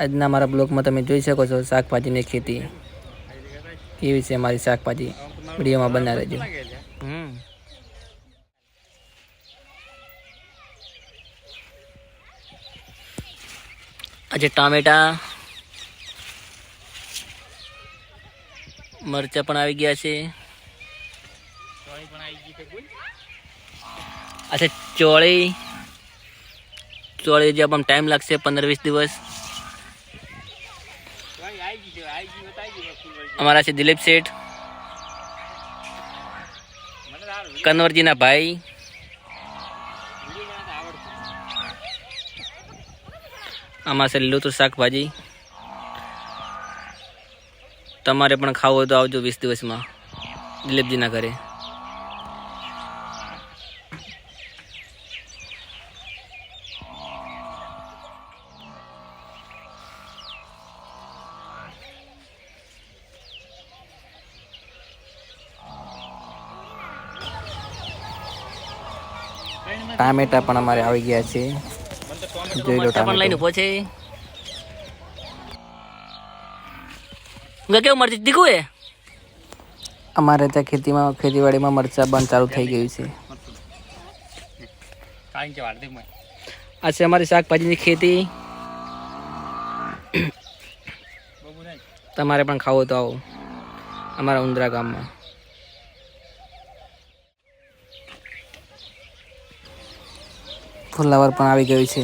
આજના મારા બ્લોગમાં તમે જોઈ શકો છો શાકભાજીની ખેતી. કેવી છે મારી શાકભાજી? વિડીયોમાં બના રહેજો. આજે ટામેટા, મરચા પણ આવી ગયા છે. અચ્છા ચોળી ચોળી જે પણ ટાઈમ લાગશે પંદર વીસ દિવસ. અમારા છે દિલીપ શેઠ, કન્વરજીના ભાઈ. આમાં છે લીલું શાકભાજી. તમારે પણ ખાવું હોય તો આવજો વીસ દિવસમાં દિલીપજીના ઘરે. ટામેટા પણ અમારે આવી ગયા છે. જોઈ લો ટામેટા લઈને ઊભો છે. કેવું મરચી દીકું એ અમારે ત્યાં ખેતીમાં ખેતીવાડીમાં મરચા બંધ ચાલુ થઈ ગયું છે. આ છે અમારી શાકભાજીની ખેતી. તમારે પણ ખાવું તો આવો. અમારા ઉંદરા ગામમાં. ફુલાવર પણ આવી ગયું છે.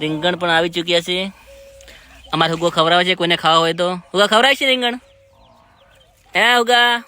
રીંગણ પણ આવી ચૂક્યા છે. અમારે હુગો ખવડાવે છે, કોઈને ખાવા હોય તો. હુગા ખવડાવે છે રીંગણ? હે હુગા?